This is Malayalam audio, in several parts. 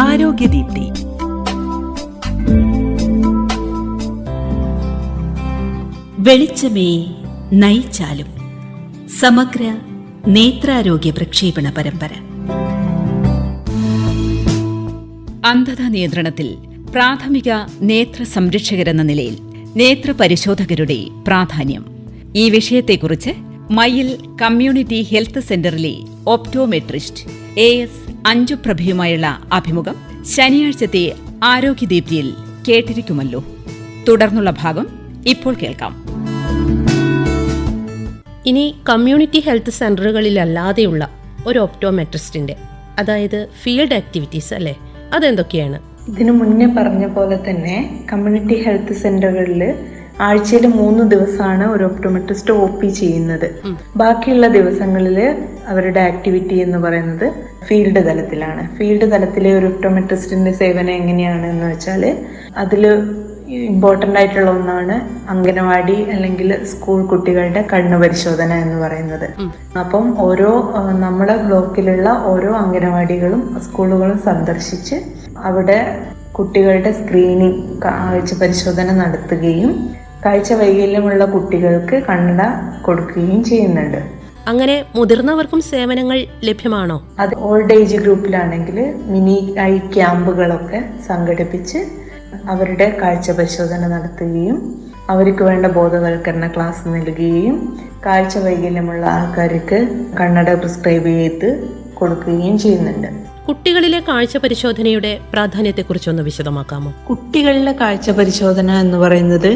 ആരോഗ്യദീപ്തി. വെളിച്ചമേ നയിച്ചാലും സമഗ്ര നേത്രാരോഗ്യ പ്രക്ഷേപണ പരമ്പര. അന്ധത നിയന്ത്രണത്തിൽ പ്രാഥമിക നേത്ര സംരക്ഷകരെന്ന നിലയിൽ നേത്ര പരിശോധകരുടെ പ്രാധാന്യം. ഈ വിഷയത്തെക്കുറിച്ച് മയിൽ കമ്മ്യൂണിറ്റി ഹെൽത്ത് സെന്ററിലെ ഓപ്റ്റോമെട്രിസ്റ്റ് എ എസ് അഞ്ജുപ്രഭയുമായുള്ള അഭിമുഖം ശനിയാഴ്ചത്തെ ആരോഗ്യദീപ്തിയിൽ കേട്ടിരിക്കുമല്ലോ. തുടർന്നുള്ള ഭാഗം ഇപ്പോൾ കേൾക്കാം. ഇനി കമ്മ്യൂണിറ്റി ഹെൽത്ത് സെന്ററുകളിലല്ലാതെയുള്ള ഒരു ഓപ്റ്റോമെട്രിസ്റ്റിന്റെ അതായത് ഫീൽഡ് ആക്ടിവിറ്റീസ് അല്ലേ? അതെന്തൊക്കെയാണ്? ഇതിനു മുന്നേ പറഞ്ഞ പോലെ തന്നെ കമ്മ്യൂണിറ്റി ഹെൽത്ത് സെന്ററുകളിൽ ആഴ്ചയിൽ മൂന്ന് ദിവസമാണ് ഒരു ഒപ്റ്റോമെട്രിസ്റ്റ് ഒ പി ചെയ്യുന്നത് ബാക്കിയുള്ള ദിവസങ്ങളിൽ അവരുടെ ആക്ടിവിറ്റി എന്ന് പറയുന്നത് ഫീൽഡ് തലത്തിലാണ്. ഫീൽഡ് തലത്തിലെ ഒരു ഒപ്റ്റോമെട്രിസ്റ്റിന്റെ സേവനം എങ്ങനെയാണ് എന്ന് വെച്ചാൽ അതിൽ ഇമ്പോർട്ടന്റ് ആയിട്ടുള്ള ഒന്നാണ് അംഗനവാടി അല്ലെങ്കിൽ സ്കൂൾ കുട്ടികളുടെ കണ്ണു പരിശോധന എന്ന് പറയുന്നത്. അപ്പം ഓരോ നമ്മുടെ ബ്ലോക്കിലുള്ള ഓരോ അംഗനവാടികളും സ്കൂളുകളും സന്ദർശിച്ച് അവിടെ കുട്ടികളുടെ സ്ക്രീനിങ് കാഴ്ച പരിശോധന നടത്തുകയും കാഴ്ച വൈകല്യമുള്ള കുട്ടികൾക്ക് കണ്ണട കൊടുക്കുകയും ചെയ്യുന്നുണ്ട്. അങ്ങനെ മുതിർന്നവർക്കും സേവനങ്ങൾ ലഭ്യമാണോ? അത് ഓൾഡ് ഏജ് ഗ്രൂപ്പിലാണെങ്കിൽ മിനി ഐ ക്യാമ്പുകളൊക്കെ സംഘടിപ്പിച്ച് അവരുടെ കാഴ്ച പരിശോധന നടത്തുകയും അവർക്ക് വേണ്ട ബോധവൽക്കരണ ക്ലാസ് നൽകുകയും കാഴ്ച വൈകല്യമുള്ള ആൾക്കാർക്ക് കണ്ണട പ്രിസ്ക്രൈബ് ചെയ്ത് കൊടുക്കുകയും ചെയ്യുന്നുണ്ട്. കുട്ടികളിലെ കാഴ്ച പരിശോധനയുടെ പ്രാധാന്യത്തെക്കുറിച്ചൊന്ന് വിശദമാക്കാമോ? കുട്ടികളിലെ കാഴ്ച പരിശോധന എന്ന് പറയുന്നത്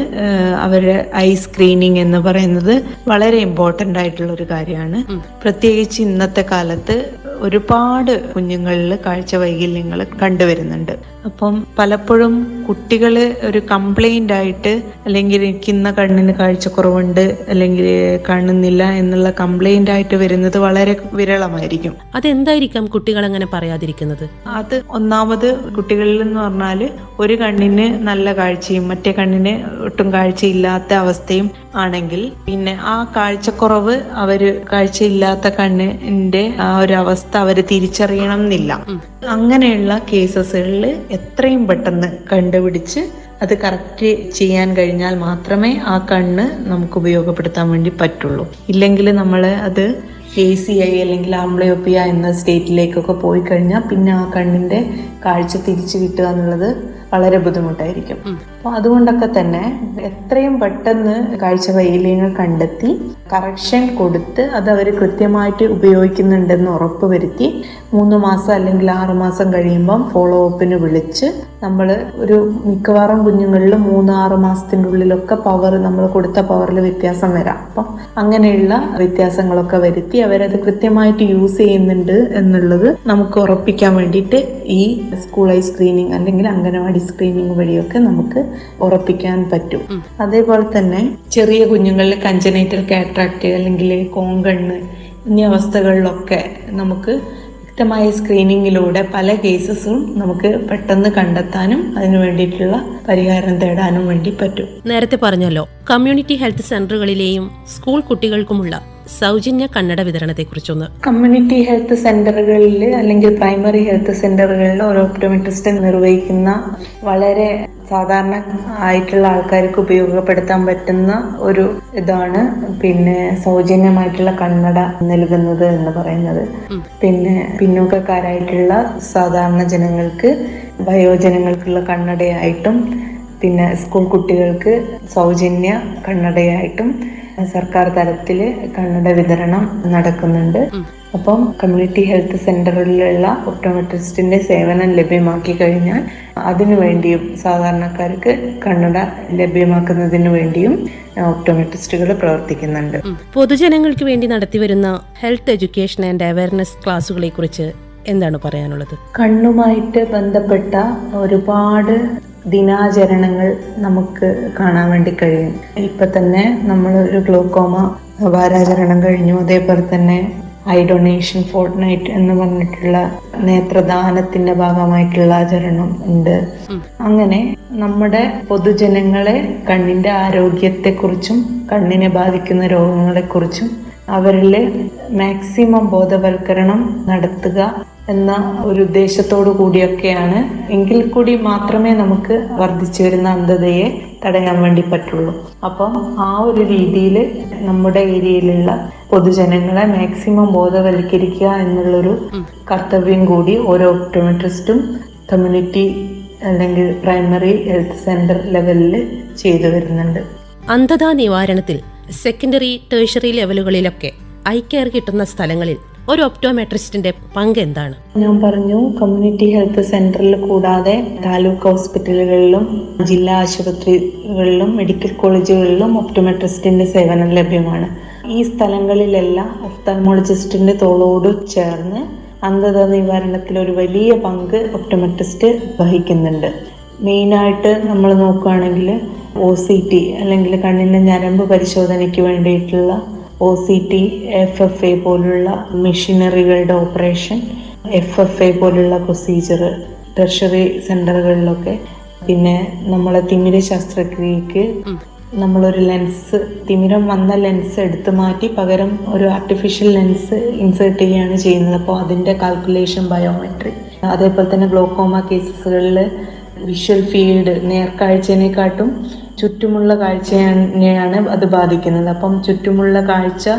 അവരുടെ ഐ സ്ക്രീനിങ് എന്ന് പറയുന്നത് വളരെ ഇമ്പോർട്ടന്റ് ആയിട്ടുള്ള ഒരു കാര്യമാണ് പ്രത്യേകിച്ച് ഇന്നത്തെ കാലത്ത് ഒരുപാട് കുഞ്ഞുങ്ങളിൽ കാഴ്ച വൈകല്യങ്ങൾ കണ്ടുവരുന്നുണ്ട്. അപ്പം പലപ്പോഴും കുട്ടികൾ ഒരു കംപ്ലൈന്റ് ആയിട്ട് അല്ലെങ്കിൽ എനിക്ക് ഇന്ന കണ്ണിന് കാഴ്ചക്കുറവുണ്ട് അല്ലെങ്കിൽ കാണുന്നില്ല എന്നുള്ള കംപ്ലൈന്റ് ആയിട്ട് വരുന്നത് വളരെ വിരളമായിരിക്കും. അതെന്തായിരിക്കാം കുട്ടികൾ അങ്ങനെ പറയാതിരിക്കുന്നത്? അത് ഒന്നാമത് കുട്ടികളിൽ എന്ന് പറഞ്ഞാൽ ഒരു കണ്ണിന് നല്ല കാഴ്ചയും മറ്റേ കണ്ണിന് ഒട്ടും കാഴ്ചയില്ലാത്ത അവസ്ഥയും ആണെങ്കിൽ പിന്നെ ആ കാഴ്ചക്കുറവ് അവർ കാഴ്ചയില്ലാത്ത കണ്ണിന്റെ ആ ഒരു അവസ്ഥ അവർ തിരിച്ചറിയണം എന്നില്ല. അങ്ങനെയുള്ള കേസസുകളിൽ എത്രയും പെട്ടെന്ന് കണ്ടുപിടിച്ച് അത് കറക്റ്റ് ചെയ്യാൻ കഴിഞ്ഞാൽ മാത്രമേ ആ കണ്ണ് നമുക്ക് ഉപയോഗപ്പെടുത്താൻ വേണ്ടി പറ്റുള്ളൂ. ഇല്ലെങ്കിൽ നമ്മൾ അത് എ സി ഐ അല്ലെങ്കിൽ ആംബ്ലയോപ്പിയ എന്ന സ്റ്റേറ്റിലേക്കൊക്കെ പോയി കഴിഞ്ഞാൽ പിന്നെ ആ കണ്ണിന്റെ കാഴ്ച തിരിച്ചു കിട്ടുക എന്നുള്ളത് വളരെ ബുദ്ധിമുട്ടായിരിക്കും. അപ്പോൾ അതുകൊണ്ടൊക്കെ തന്നെ എത്രയും പെട്ടെന്ന് കാഴ്ച വൈകല്യങ്ങൾ കണ്ടെത്തി കറക്ഷൻ കൊടുത്ത് അത് അവർ കൃത്യമായിട്ട് ഉപയോഗിക്കുന്നുണ്ടെന്ന് ഉറപ്പുവരുത്തി മൂന്ന് മാസം അല്ലെങ്കിൽ ആറ് മാസം കഴിയുമ്പം ഫോളോ അപ്പിന് വിളിച്ച് നമ്മൾ ഒരു മിക്കവാറും കുഞ്ഞുങ്ങളിൽ മൂന്ന് ആറ് മാസത്തിന്റെ ഉള്ളിലൊക്കെ പവർ നമ്മൾ കൊടുത്ത പവറിൽ വ്യത്യാസം വരാം. അപ്പം അങ്ങനെയുള്ള വ്യത്യാസങ്ങളൊക്കെ വരുത്തി അവരത് കൃത്യമായിട്ട് യൂസ് ചെയ്യുന്നുണ്ട് എന്നുള്ളത് നമുക്ക് ഉറപ്പിക്കാൻ വേണ്ടിയിട്ട് ഈ സ്കൂൾ ഐ സ്ക്രീനിങ് അല്ലെങ്കിൽ അംഗനവാടി സ്ക്രീനിങ് വഴിയൊക്കെ നമുക്ക് ഉറപ്പിക്കാൻ പറ്റും. അതേപോലെ തന്നെ ചെറിയ കുഞ്ഞുങ്ങളിൽ കഞ്ചനൈറ്റൽ കാട്രാക്ട് അല്ലെങ്കിൽ കോങ്കണ്ണ് എന്നീ അവസ്ഥകളിലൊക്കെ നമുക്ക് വ്യക്തമായ സ്ക്രീനിങ്ങിലൂടെ പല കേസസും നമുക്ക് പെട്ടെന്ന് കണ്ടെത്താനും അതിനു വേണ്ടിയിട്ടുള്ള പരിഹാരം തേടാനും വേണ്ടി പറ്റും. നേരത്തെ പറഞ്ഞല്ലോ കമ്മ്യൂണിറ്റി ഹെൽത്ത് സെന്ററുകളിലെയും സ്കൂൾ കുട്ടികൾക്കുമുള്ള സൗജന്യ കണ്ണട വിതരണത്തെക്കുറിച്ചൊന്ന് കമ്മ്യൂണിറ്റി ഹെൽത്ത് സെന്ററുകളിൽ അല്ലെങ്കിൽ പ്രൈമറി ഹെൽത്ത് സെന്ററുകളിൽ ഒരു ഓപ്റ്റോമെട്രിസ്റ്റ് നിർവഹിക്കുന്ന വളരെ സാധാരണ ആയിട്ടുള്ള ആൾക്കാർക്ക് ഉപയോഗപ്പെടുത്താൻ പറ്റുന്ന ഒരു ഇതാണ്. പിന്നെ സൗജന്യമായിട്ടുള്ള കണ്ണട നൽകുന്നത് എന്ന് പറയുന്നത്. പിന്നെ പിന്നോക്കക്കാരായിട്ടുള്ള സാധാരണ ജനങ്ങൾക്ക് വയോജനങ്ങൾക്കുള്ള കണ്ണടയായിട്ടും പിന്നെ സ്കൂൾ കുട്ടികൾക്ക് സൗജന്യ കണ്ണടയായിട്ടും സർക്കാർ തലത്തിൽ കണ്ണട വിതരണം നടക്കുന്നുണ്ട്. അപ്പം കമ്മ്യൂണിറ്റി ഹെൽത്ത് സെന്ററുകളിലുള്ള ഒപ്റ്റോമെട്രിസ്റ്റിന്റെ സേവനം ലഭ്യമാക്കി കഴിഞ്ഞാൽ അതിനു വേണ്ടിയും സാധാരണക്കാർക്ക് കണ്ണട ലഭ്യമാക്കുന്നതിന് വേണ്ടിയും ഒപ്റ്റോമെട്രിസ്റ്റുകൾ പ്രവർത്തിക്കുന്നുണ്ട്. പൊതുജനങ്ങൾക്ക് വേണ്ടി നടത്തിവരുന്ന ഹെൽത്ത് എഡ്യൂക്കേഷൻ ആൻഡ് അവയർനെസ് ക്ലാസ്സുകളെ കുറിച്ച് എന്താണ് പറയാനുള്ളത്? കണ്ണുമായിട്ട് ബന്ധപ്പെട്ട ഒരുപാട് ദിനാചരണങ്ങൾ നമുക്ക് കാണാൻ വേണ്ടി കഴിയും. ഇപ്പൊ തന്നെ നമ്മൾ ഒരു ഗ്ലോക്കോമ വാരാചരണം കഴിഞ്ഞു. അതേപോലെ തന്നെ ഐ ഡൊണേഷൻ ഫോർട്ട് നൈറ്റ് എന്ന് പറഞ്ഞിട്ടുള്ള നേത്രദാനത്തിന്റെ ഭാഗമായിട്ടുള്ള ആചരണം ഉണ്ട്. അങ്ങനെ നമ്മുടെ പൊതുജനങ്ങളെ കണ്ണിന്റെ ആരോഗ്യത്തെക്കുറിച്ചും കണ്ണിനെ ബാധിക്കുന്ന രോഗങ്ങളെക്കുറിച്ചും അവരിൽ മാക്സിമം ബോധവൽക്കരണം നടത്തുക എന്ന ഒരു ഉദ്ദേശത്തോടു കൂടിയൊക്കെയാണ് എങ്കിൽ കൂടി മാത്രമേ നമുക്ക് വർദ്ധിച്ചു വരുന്ന അന്ധതയെ തടയാൻ വേണ്ടി പറ്റുള്ളൂ. അപ്പം ആ ഒരു രീതിയിൽ നമ്മുടെ ഏരിയയിലുള്ള പൊതുജനങ്ങളെ മാക്സിമം ബോധവൽക്കരിക്കുക എന്നുള്ളൊരു കർത്തവ്യം കൂടി ഓരോ ഒപ്റ്റോമെട്രിസ്റ്റും കമ്മ്യൂണിറ്റി അല്ലെങ്കിൽ പ്രൈമറി ഹെൽത്ത് സെന്റർ ലെവലിൽ ചെയ്തു വരുന്നുണ്ട്. അന്ധതാ നിവാരണത്തിൽ സെക്കൻഡറി ടേഴ്ഷറി ലെവലുകളിലൊക്കെ ഐ കെയർ കിട്ടുന്ന സ്ഥലങ്ങളിൽ ഒരു ഒപ്റ്റോമെട്രിസ്റ്റിന്റെ പങ്ക് എന്താണ്? ഞാൻ പറഞ്ഞു കമ്മ്യൂണിറ്റി ഹെൽത്ത് സെന്ററിൽ കൂടാതെ താലൂക്ക് ഹോസ്പിറ്റലുകളിലും ജില്ലാ ആശുപത്രികളിലും മെഡിക്കൽ കോളേജുകളിലും ഒപ്റ്റോമെട്രിസ്റ്റിന്റെ സേവനം ലഭ്യമാണ്. ഈ സ്ഥലങ്ങളിലെല്ലാം ഒഫ്താൽമോളജിസ്റ്റിന്റെ തോളോട് ചേർന്ന് അന്ധത നിവാരണത്തിൽ ഒരു വലിയ പങ്ക് ഒപ്റ്റമറ്റിസ്റ്റ് വഹിക്കുന്നുണ്ട്. മെയിനായിട്ട് നമ്മൾ നോക്കുകയാണെങ്കിൽ ഒ സി ടി അല്ലെങ്കിൽ കണ്ണിന്റെ ഞരമ്പ് പരിശോധനയ്ക്ക് വേണ്ടിയിട്ടുള്ള O C T F F A പോലുള്ള മെഷീനറികളുടെ ഓപ്പറേഷൻ എഫ് എഫ് എ പോലുള്ള പ്രൊസീജിയർ ടെർഷറി സെന്ററുകളിലൊക്കെ പിന്നെ നമ്മളെ തിമിര ശസ്ത്രക്രിയക്ക് നമ്മളൊരു ലെൻസ് തിമിരം വന്ന ലെൻസ് എടുത്തു മാറ്റി പകരം ഒരു ആർട്ടിഫിഷ്യൽ ലെൻസ് ഇൻസേർട്ട് ചെയ്യുകയാണ് ചെയ്യുന്നത്. അപ്പോൾ അതിന്റെ കാൽക്കുലേഷൻ ബയോമെട്രി അതേപോലെ തന്നെ ഗ്ലോക്കോമ കേസസുകളിൽ വിഷ്വൽ ഫീൽഡ് നേർക്കാഴ്ചയെക്കാട്ടും ചുറ്റുമുള്ള കാഴ്ചയാണ് അത് ബാധിക്കുന്നത്. അപ്പം ചുറ്റുമുള്ള കാഴ്ച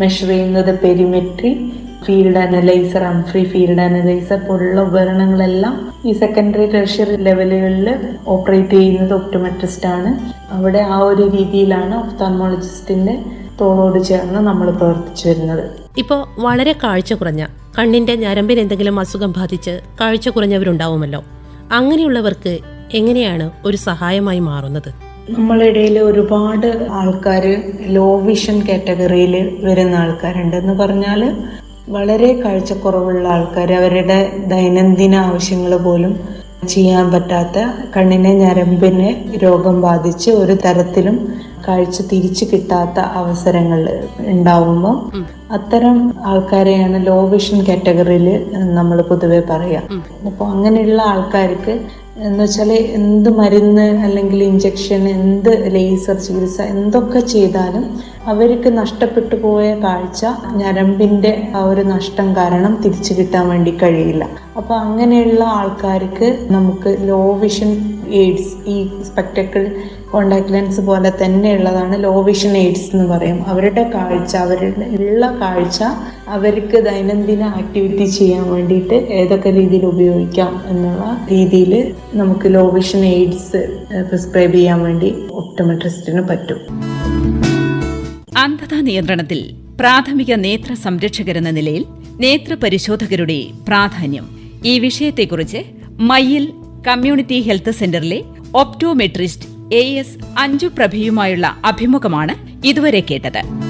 മെഷർ ചെയ്യുന്നത് perimetry field analyser Humphrey field analyser പോലുള്ള ഉപകരണങ്ങളെല്ലാം ഈ സെക്കൻഡറി ടെർഷ്യറി ലെവലുകളിൽ ഓപ്പറേറ്റ് ചെയ്യുന്നത് ഒപ്റ്റോമെട്രിസ്റ്റ് ആണ്. അവിടെ ആ ഒരു രീതിയിലാണ് ഒഫ്താൽമോളജിസ്റ്റിന്റെ തോളോട് ചേർന്ന് നമ്മൾ പ്രവർത്തിച്ചു വരുന്നത്. ഇപ്പോൾ വളരെ കാഴ്ച കുറഞ്ഞ കണ്ണിന്റെ ഞരമ്പിന് എന്തെങ്കിലും അസുഖം ബാധിച്ച് കാഴ്ച കുറഞ്ഞവരുണ്ടാവുമല്ലോ. അങ്ങനെയുള്ളവർക്ക് എങ്ങനെയാണ് ഒരു സഹായമായി മാറുന്നത്? നമ്മളിടയിൽ ഒരുപാട് ആൾക്കാർ ലോ വിഷൻ കാറ്റഗറിയിൽ വരുന്ന ആൾക്കാരുണ്ട്. എന്ന് പറഞ്ഞാൽ വളരെ കാഴ്ചക്കുറവുള്ള ആൾക്കാർ അവരുടെ ദൈനംദിന ആവശ്യങ്ങൾ പോലും ചെയ്യാൻ പറ്റാത്ത കണ്ണിനെ ഞരമ്പിനെ രോഗം ബാധിച്ച് ഒരു തരത്തിലും കാഴ്ച തിരിച്ചു കിട്ടാത്ത അവസരങ്ങൾ ഉണ്ടാവുമ്പോൾ അത്തരം ആൾക്കാരെയാണ് ലോ വിഷൻ കാറ്റഗറിയിൽ നമ്മൾ പൊതുവെ പറയാം. അപ്പോൾ അങ്ങനെയുള്ള ആൾക്കാർക്ക് എന്ന് വെച്ചാൽ എന്ത് മരുന്ന് അല്ലെങ്കിൽ ഇഞ്ചക്ഷൻ എന്ത് ലേസർ ചികിത്സ എന്തൊക്കെ ചെയ്താലും അവർക്ക് നഷ്ടപ്പെട്ടു പോയ കാഴ്ച ഞരമ്പിന്റെ ആ ഒരു നഷ്ടം കാരണം തിരിച്ചു കിട്ടാൻ വേണ്ടി കഴിയില്ല. അപ്പോൾ അങ്ങനെയുള്ള ആൾക്കാർക്ക് നമുക്ക് ലോ വിഷൻ എയ്ഡ്സ് ഈ സ്പെക്ടക്കിൾ കോണ്ടാക്ട് ലെൻസ് പോലെ തന്നെയുള്ളതാണ് ലോ വിഷൻ എയ്ഡ്സ് എന്ന് പറയും. അവരുടെ കാഴ്ച അവരുടെ ഉള്ള കാഴ്ച അവർക്ക് ദൈനംദിന ആക്ടിവിറ്റി ചെയ്യാൻ വേണ്ടിയിട്ട് ഏതൊക്കെ രീതിയിൽ ഉപയോഗിക്കാം എന്നുള്ള രീതിയിൽ നമുക്ക് ലോ വിഷൻ എയ്ഡ്സ് പ്രിസ്ക്രൈബ് ചെയ്യാൻ വേണ്ടി ഒപ്റ്റോമെട്രിസ്റ്റിന് പറ്റും. അന്ധത നിയന്ത്രണത്തിൽ പ്രാഥമിക നേത്ര സംരക്ഷകരെന്ന നിലയിൽ നേത്ര പരിശോധകരുടെ പ്രാധാന്യം. ഈ വിഷയത്തെക്കുറിച്ച് മയ്യിൽ കമ്മ്യൂണിറ്റി ഹെൽത്ത് സെന്ററിലെ ഒപ്റ്റോമെട്രിസ്റ്റ് എ എസ് അഞ്ജു പ്രഭയുമായുള്ള അഭിമുഖമാണ് ഇതുവരെ കേട്ടത്.